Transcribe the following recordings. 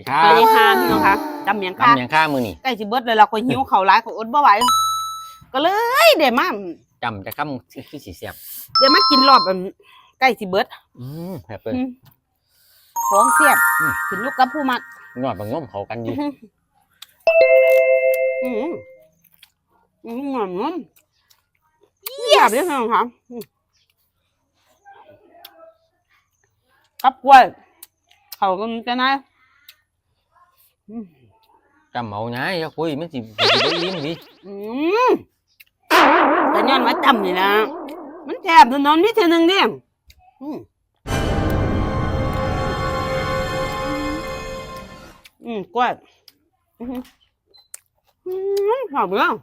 ดีครัสวัสบดีค่ะพี่น้องคะจำเมียงค่ะทำอย่างข้ามือนี่ใกล้สิเบิดเลยเราก็หิวข้าวหลายก็อดบ่ไหวก็เลยเดี๋ยวมาจำจะคำที่สีเสียบเดี๋ยวมากินรอบอันใกล้สิเบิดอืมแบบเปิดอืมของเสียบอืมขึ้นลูกกับผู้มักนอดบางง่มเขากันดีอืมอืมงอมงอมเยียบเลยพี่น้องค่ะอืมกับกล้วยเขาก็มันจะนะอืม จำเอาไงอย่าคุยมันสิสิบ่ยิ้มดิอืมแต่ย้อนว่าจำนี่นะมันแทบถนนนิดเท่านึงเนี่ยอืมอืมกล้วยอืมอืมหอมเนาะ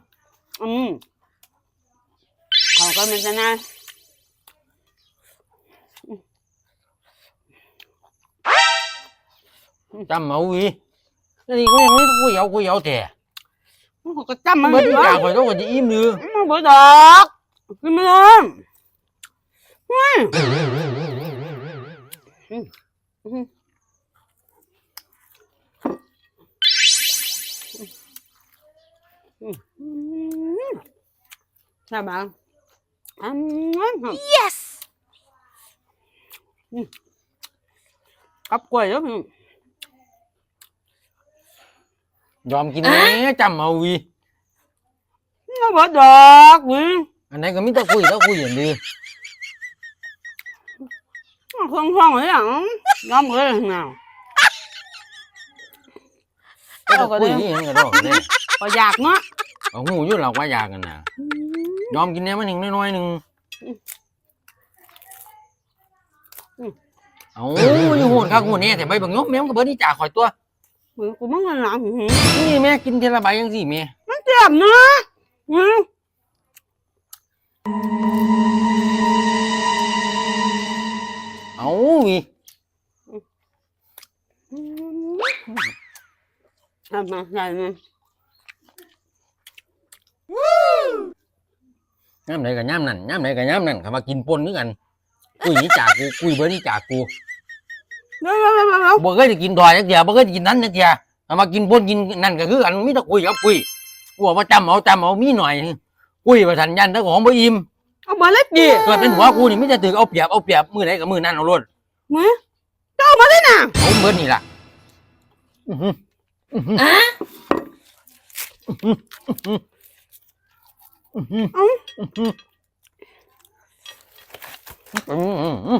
อืมเขาก็มันจะนะจำเอาวิ นี่ก็ยังไม่ต้องคุยเอาคุยเอาแต่เขาก็จำมันเบิดเลยที่จากข่อยต้องว่าจะอิ่มหรือมันเบิดดอกกินไม่ได้อืมอืมใช่ไหมอืม yes กับกล้ว ยแล้วพี่ยอมกินแหน่จำเอาวิ nó bỏ đọt vậy อันไหนก็มิตรคุยแล้วคุยอย่างดี không không ấy à nó mới là nào ก็จะคุยนี่ยังก็ได้เนี่ย có giặt nó เอาหูอยู่เราว่าอยากกันนะยอมกินแหน่มันหนึ่งน้อยๆหนึ่งเอาอยู่โหดครับโหดเนี่ยแต่ใบบางงบแม่งก็เบิดที่จากข่อยตัว mình cũng muốn làm làm นี่แม่กินเทละใบยังสิแม่ nó chèm nó ừ. เอาวิ làm mà làm mà ย่ำไหนกับย่ำนั่นย่ำไหนกับย่ำนั่นเขามากินปนด้วยกัน คุยนี่จากกูคุยเบิดนี่จากกู บ่เคยได้กินดอยจักเดียวบ่เคยได้กินนั้นจักเดียวเอามากินปนกินนั่นก็คือกันมีแต่คุยกับคุยกูบอกว่าจำเอาจำเอามีหน่อยคุยว่าสัญญาณแต่ของบ่อิ่ม ông bà lấy gì เกิดเป็นหัวกูนี่ไมแต่จะถือเอาเปรียบเอาเปรียบมือไหนกับมือนั่นเอารถ Hả? đâu mà thế nào เอาเบิดนี่ล่ะอื้อหืออื้อหืออื้อหือเอ้าอื้อหืออื้